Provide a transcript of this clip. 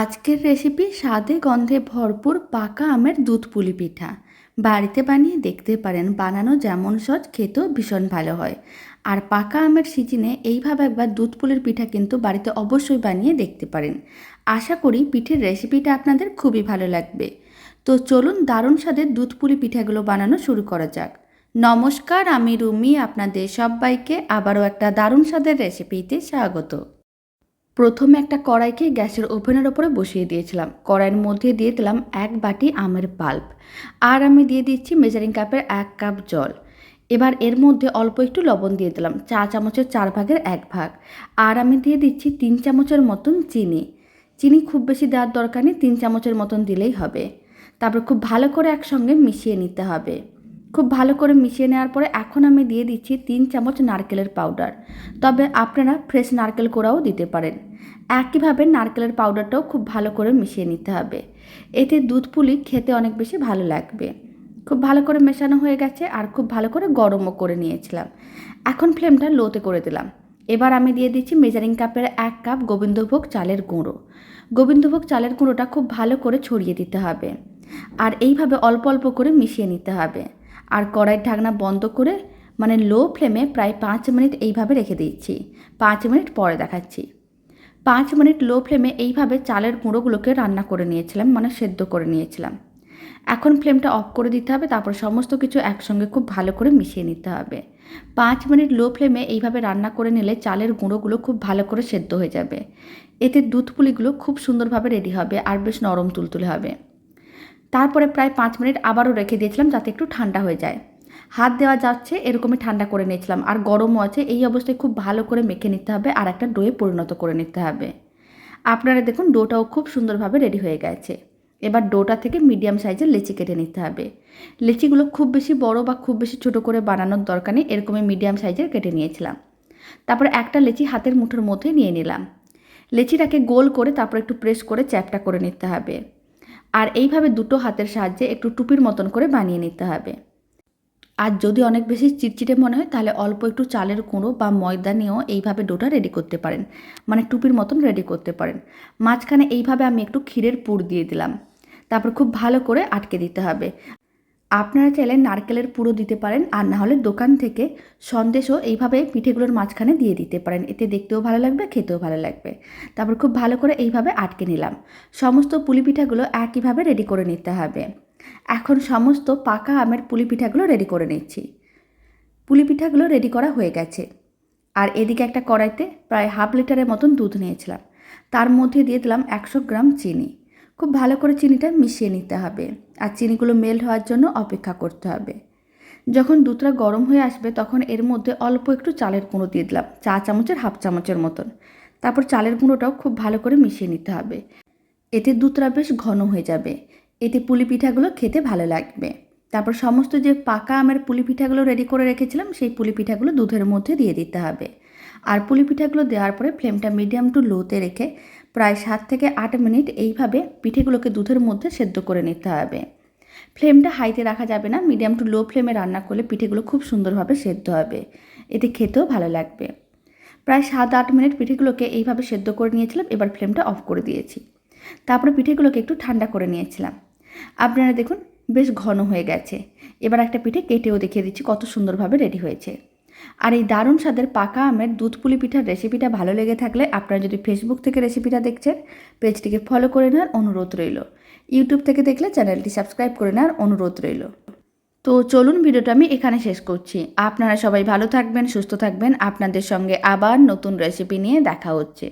আজকের রেসিপি স্বাদে গন্ধে ভরপুর পাকা আমের দুধ পুলি পিঠা। বাড়িতে বানিয়ে দেখতে পারেন বানানো যেমন সহজ, খেতেও ভীষণ ভালো হয়। আর পাকা আমের সিজনে এইভাবে একবার দুধ পুলির পিঠা কিন্তু বাড়িতে অবশ্যই বানিয়ে দেখতে পারেন। আশা করি পিঠের রেসিপিটা আপনাদের খুবই ভালো লাগবে। তো চলুন দারুণ স্বাদের দুধ পুলি পিঠাগুলো বানানো শুরু করা যাক। নমস্কার, আমি রুমি, আপনাদের সবাইকে আবারও একটা দারুণ স্বাদের রেসিপিতে স্বাগত। প্রথমে একটা কড়াইকে গ্যাসের ওভেনের ওপরে বসিয়ে দিয়েছিলাম। কড়াইয়ের মধ্যে দিয়ে দিলাম এক বাটি আমের পাল্প। আর আমি দিয়ে দিচ্ছি মেজারিং কাপের এক কাপ জল। এবার এর মধ্যে অল্প একটু লবণ দিয়ে দিলাম, চা চামচের চার ভাগের এক ভাগ। আর আমি দিয়ে দিচ্ছি তিন চামচের মতন চিনি। চিনি খুব বেশি দেওয়ার দরকার নেই, তিন চামচের মতন দিলেই হবে। তারপর খুব ভালো করে একসঙ্গে মিশিয়ে নিতে হবে। খুব ভালো করে মিশিয়ে নেওয়ার পরে এখন আমি দিয়ে দিচ্ছি তিন চামচ নারকেলের পাউডার তবে আপনারা ফ্রেশ নারকেল কোড়াও দিতে পারেন। একইভাবে নারকেলের পাউডারটাও খুব ভালো করে মিশিয়ে নিতে হবে। এতে দুধ পুলি খেতে অনেক বেশি ভালো লাগবে। খুব ভালো করে মেশানো হয়ে গেছে আর খুব ভালো করে গরমও করে নিয়েছিলাম। এখন ফ্লেমটা লোতে করে দিলাম। এবার আমি দিয়ে দিচ্ছি মেজারিং কাপের এক কাপ গোবিন্দভোগ চালের গুঁড়ো। গোবিন্দভোগ চালের গুঁড়োটা খুব ভালো করে ছড়িয়ে দিতে হবে। আর এইভাবে অল্প অল্প করে মিশিয়ে নিতে হবে। আর কড়াইয়ের ঢাকনা বন্ধ করে মানে লো ফ্লেমে প্রায় পাঁচ মিনিট এইভাবে রেখে দিচ্ছি। পাঁচ মিনিট পরে দেখাচ্ছি। পাঁচ মিনিট লো ফ্লেমে এইভাবে চালের গুঁড়োগুলোকে রান্না করে নিয়েছিলাম মানে সেদ্ধ করে নিয়েছিলাম। এখন ফ্লেমটা অফ করে দিতে হবে, তারপর সমস্ত কিছু একসঙ্গে খুব ভালো করে মিশিয়ে নিতে হবে। পাঁচ মিনিট লো ফ্লেমে এইভাবে রান্না করে নিলে চালের গুঁড়োগুলো খুব ভালো করে সেদ্ধ হয়ে যাবে। এতে দুধ পুলিগুলো খুব সুন্দরভাবে রেডি হবে আর বেশ নরম তুলতুলে হবে। তারপরে প্রায় পাঁচ মিনিট আবারও রেখে দিয়েছিলাম যাতে একটু ঠান্ডা হয়ে যায়। হাত দেওয়া যাচ্ছে, এরকমই ঠান্ডা করে নিয়েছিলাম। আর গরমও আছে, এই অবস্থায় খুব ভালো করে মেখে নিতে হবে আর একটা ডোয়ে পরিণত করে নিতে হবে। আপনারা দেখুন, ডোটাও খুব সুন্দরভাবে রেডি হয়ে গেছে। এবার ডোটা থেকে মিডিয়াম সাইজের লেচি কেটে নিতে হবে। লেচিগুলো খুব বেশি বড় বা খুব বেশি ছোট করে বানানোর দরকার নেই, এরকমই মিডিয়াম সাইজের কেটে নিয়েছিলাম। তারপর একটা লেচি হাতের মুঠোর মধ্যে নিয়ে নিলাম। লেচিটাকে গোল করে তারপর একটু প্রেস করে চ্যাপটা করে নিতে হবে। আর এইভাবে দুটো হাতের সাহায্যে একটু টুপির মতন করে বানিয়ে নিতে হবে। আর যদি অনেক বেশি চিটচিটে মনে হয়, তাহলে অল্প একটু চালের কুঁড়ো বা ময়দা নিয়েও এইভাবে ডোটা রেডি করতে পারেন। মানে টুপির মতন রেডি করতে পারেন। মাঝখানে এইভাবে আমি একটু ক্ষীরের পুর দিয়ে দিলাম। তারপর খুব ভালো করে আটকে দিতে হবে। আপনারা চাইলে নারকেলের পুরো দিতে পারেন, আর না হলে দোকান থেকে সন্দেশও এইভাবে পিঠেগুলোর মাঝখানে দিয়ে দিতে পারেন। এতে দেখতেও ভালো লাগবে, খেতেও ভালো লাগবে। তারপর খুব ভালো করে এইভাবে আটকে নিলাম। সমস্ত পুলি পিঠাগুলো একইভাবে রেডি করে নিতে হবে। এখন সমস্ত পাকা আমের পুলি পিঠাগুলো রেডি করে নিচ্ছি। পুলি পিঠাগুলো রেডি করা হয়ে গেছে। আর এদিকে একটা কড়াইতে প্রায় হাফ লিটারের মতন দুধ নিয়েছিলাম। তার মধ্যে দিয়ে দিলাম একশো গ্রাম চিনি। খুব ভালো করে চিনিটা মিশিয়ে নিতে হবে আর চিনিগুলো মেল্ট হওয়ার জন্য অপেক্ষা করতে হবে। যখন দুধটা গরম হয়ে আসবে তখন এর মধ্যে অল্প একটু চালের গুঁড়ো দিয়ে দিলাম, চা চামচের হাফ চামচের মতন। তারপর চালের গুঁড়োটাও খুব ভালো করে মিশিয়ে নিতে হবে। এতে দুধটা বেশ ঘন হয়ে যাবে। এতে পুলি পিঠাগুলো খেতে ভালো লাগবে। তারপর সমস্ত যে পাকা আমের পুলি পিঠাগুলো রেডি করে রেখেছিলাম, সেই পুলি পিঠাগুলো দুধের মধ্যে দিয়ে দিতে হবে। আর পুলি পিঠাগুলো দেওয়ার পরে ফ্লেমটা মিডিয়াম টু লোতে রেখে প্রায় সাত থেকে আট মিনিট এইভাবে পিঠেগুলোকে দুধের মধ্যে সেদ্ধ করে নিতে হবে। ফ্লেমটা হাইতে রাখা যাবে না, মিডিয়াম টু লো ফ্লেমে রান্না করলে পিঠেগুলো খুব সুন্দরভাবে সেদ্ধ হবে। এতে খেতেও ভালো লাগবে। প্রায় সাত আট মিনিট পিঠেগুলোকে এইভাবে সেদ্ধ করে নিয়েছিলাম, এবার ফ্লেমটা অফ করে দিয়েছি। তারপরে পিঠেগুলোকে একটু ঠান্ডা করে নিয়েছিলাম। আপনারা দেখুন, বেশ ঘন হয়ে গেছে। এবার একটা পিঠে কেটেও দেখিয়ে দিচ্ছি কত সুন্দরভাবে রেডি হয়েছে। আর এই দারুণ স্বাদের পাকা আমের দুধ পুলি পিঠার রেসিপিটা ভালো লেগে থাকলে আপনারা যদি ফেসবুক থেকে রেসিপিটা দেখছেন, পেজটিকে ফলো করে নেওয়ার অনুরোধ রইল। ইউটিউব থেকে দেখলে চ্যানেলটি সাবস্ক্রাইব করে নেওয়ার অনুরোধ রইল। তো চলুন ভিডিওটা আমি এখানে শেষ করছি। আপনারা সবাই ভালো থাকবেন, সুস্থ থাকবেন। আপনাদের সঙ্গে আবার নতুন রেসিপি নিয়ে দেখা হচ্ছে।